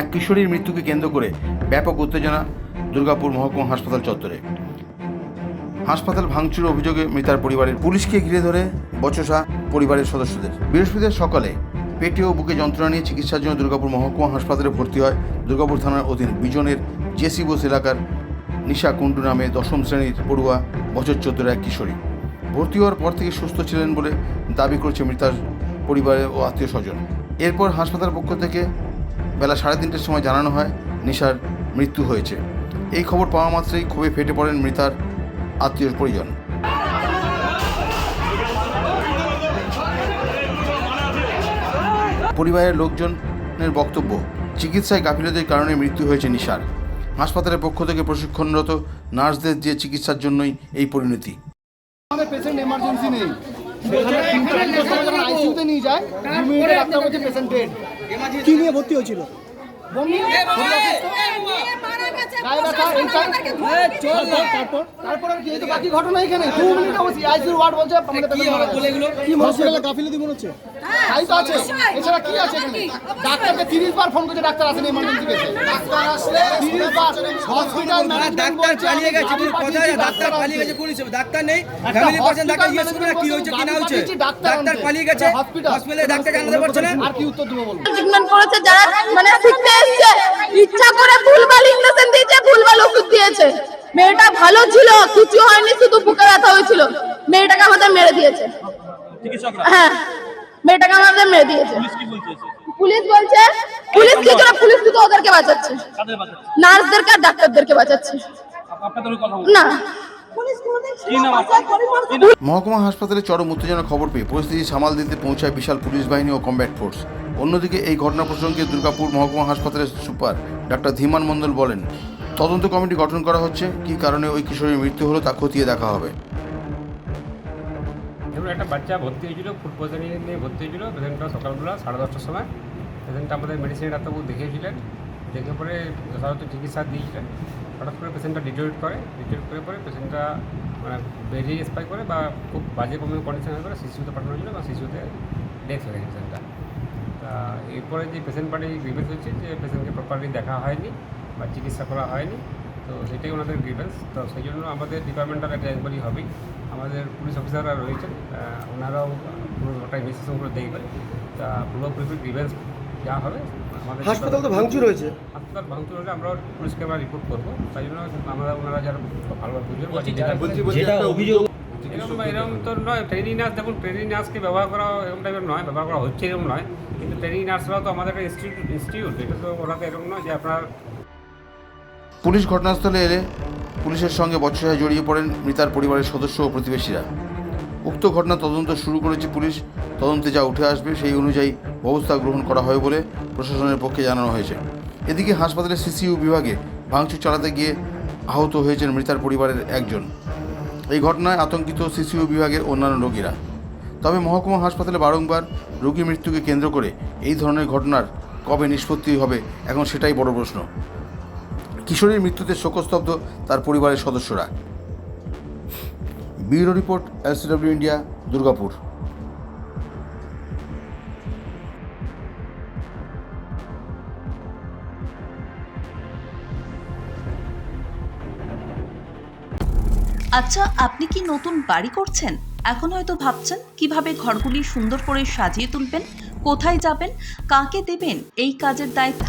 এক কিশোরীর মৃত্যুকে কেন্দ্র করে ব্যাপক উত্তেজনা দুর্গাপুর মহকুমা হাসপাতাল চত্বরে। হাসপাতাল ভাঙচুর অভিযোগে মৃতার পরিবারের পুলিশকে ঘিরে ধরে বচসা পরিবারের সদস্যদের। বৃহস্পতিবার সকালে পেটে ও বুকে যন্ত্রণা নিয়ে চিকিৎসার জন্য দুর্গাপুর মহকুমা হাসপাতালে ভর্তি হয় দুর্গাপুর থানার অধীন বিজনের জেসি বোস এলাকার নিশা কুণ্ডু নামে দশম শ্রেণির পড়ুয়া বছর চোদ্দোর এক কিশোরী। ভর্তি হওয়ার পর থেকে সুস্থ ছিলেন বলে দাবি করছে মৃতার পরিবারের ও আত্মীয় স্বজন। এরপর হাসপাতাল পক্ষ থেকে বেলা সাড়ে তিনটের সময় জানানো হয় নিশার মৃত্যু হয়েছে। এই খবর পাওয়া মাত্রই ক্ষোভে ফেটে পড়েন মৃতার আত্মীয় পরিজন। পরিবারের লোকজনের বক্তব্য, চিকিৎসায় গাফিলতির কারণে মৃত্যু হয়েছে নিশার। হাসপাতালের পক্ষ থেকে প্রশিক্ষণরত নার্সদের দিয়ে চিকিৎসার জন্যই এই পরিণতি। নিয়ে যায় কি নিয়ে ভর্তি হয়েছিল গাফিলতি মনে হচ্ছে তো আছে এছাড়া কি আছে তিরিশ বার ফোন ডাক্তার আসেনি এমার্জেন্সি ডাক্তার আসলে তিরিশ বার হসপিটাল ডাক্তার পালিয়ে গেছে ডাক্তার পালিয়ে গেছে পুলিশ। ডাক্তার নেই? ফ্যামিলি পার্সন ডাক্তার জিজ্ঞেস করে না কি হয়েছে কি না হয়েছে? ডাক্তার পালিয়ে গেছে হসপিটালে। ডাক্তার জানাতে পারছে না? আর কি উত্তর দেবো বলব ট্রিটমেন্ট করেছে যারা মানে শিখতে এসছে ইচ্ছা করে ভুলভাল দিয়েছে ভুলভাল ওষুধ দিয়েছে। মেয়েটা ভালো ছিল কিছু হয়নি শুধু বুকে ব্যথা হয়েছিল। মেয়েটাকে আমাদের মেরে দিয়েছে। হ্যাঁ মেয়েটাকে আমাদের মেরে দিয়েছে। পুলিশ বলছে পুলিশ কি করে পুলিশ শুধু ওদেরকে বাঁচাচ্ছে নার্সদেরকে আর ডাক্তারদেরকে বাঁচাচ্ছে না। মহকুমা হাসপাতালে চরম উত্তেজনা খবর পেয়ে পরিস্থিতি সামাল দিতে পৌঁছায় বিশাল পুলিশ বাহিনী ও কমব্যাট ফোর্স। অন্যদিকে এই ঘটনা প্রসঙ্গে দুর্গাপুর মহকুমা হাসপাতালের সুপার ডাক্তার ধীমান মণ্ডল বলেন তদন্ত কমিটি গঠন করা হচ্ছে কী কারণে ওই কিশোরীর মৃত্যু হলো তা খতিয়ে দেখা হবে। ধরুন একটা বাচ্চা ভর্তি হয়েছিল ফুড পয়জনিং নিয়ে ভর্তি হয়েছিল পেশেন্টটা সকালবেলা সাড়ে দশটার সময়। পেশেন্টটা আমাদের মেডিসিন ডাক্তারবাবু দেখিয়েছিলেন, দেখে পরে যথাযথ চিকিৎসা দিয়েছিলেন। হঠাৎ করে পেশেন্টটা ডিটোরিট করে ডিটোরিট করে পরে পেশেন্টটা মানে বেরিয়ে এক্সপাই করে বা খুব বাজে কোনো কন্ডিশন হয়ে পরে শিশুতে পাঠানো হয়েছিল বা শিশুতে ডেথ হয়ে গেছে পেশেন্টটা তা এরপরে যে পেশেন্ট পার্টি গ্রিভেন্স হচ্ছে যে পেশেন্টকে প্রপারলি দেখা হয়নি বা চিকিৎসা করা হয়নি, তো সেটাই ওনাদের গ্রিভেন্স তো সেই জন্য আমাদের ডিপার্টমেন্টাল একটা একবারই হবেই। আমাদের পুলিশ অফিসাররা রয়েছেন ওনারাও পুরো ওটা ইনভেস্টিগেশন করে দেখবেন। তা পুরো পুরোপুরি গ্রিভেন্স যা হবে আমাদের হাসপাতাল তো ভাঙচুর হয়েছে। হাসপাতাল ভাঙচুর হলে আমরা পুলিশকে আমরা রিপোর্ট করব। তাই জন্য আমরা ওনারা যারা ভালোভাবে বুঝবেন এরকম এরকম তো নয় ট্রেনিং নার্স দেখুন ট্রেনিং নার্সকে ব্যবহার করা এরকম টাইপের নয় ব্যবহার করা হচ্ছে এরকম নয়। কিন্তু ট্রেনিং নার্সরাও তো আমাদের একটা ইনস্টিটিউট ইনস্টিটিউট এটা তো ওরা তো এরকম নয় যে আপনার পুলিশ ঘটনাস্থলে এলে পুলিশের সঙ্গে বচসায় জড়িয়ে পড়েন মৃতার পরিবারের সদস্য ও প্রতিবেশীরা। উক্ত ঘটনা তদন্ত শুরু করেছে পুলিশ। তদন্তে যা উঠে আসবে সেই অনুযায়ী ব্যবস্থা গ্রহণ করা হয় বলে প্রশাসনের পক্ষে জানানো হয়েছে। এদিকে হাসপাতালের সিসিউ বিভাগে ভাঙচুর চালাতে গিয়ে আহত হয়েছেন মৃতার পরিবারের একজন। এই ঘটনায় আতঙ্কিত সিসিউ বিভাগের অন্যান্য রোগীরা। তবে মহকুমা হাসপাতালে বারংবার রোগী মৃত্যুকে কেন্দ্র করে এই ধরনের ঘটনার কবে নিষ্পত্তি হবে, এখন সেটাই বড় প্রশ্ন। কিশোরীর মৃত্যুতে শোকস্তব্ধ তার পরিবারের সদস্যরা। Bureau report, LCW India, Durgapur. আচ্ছা আপনি কি নতুন বাড়ি করছেন? এখন হয়তো ভাবছেন, কীভাবে ঘরগুলি সুন্দর করে সাজিয়ে তুলবেন, কোথায় যাবেন, কাকে দেবেন, এই কাজের দায়িত্ব?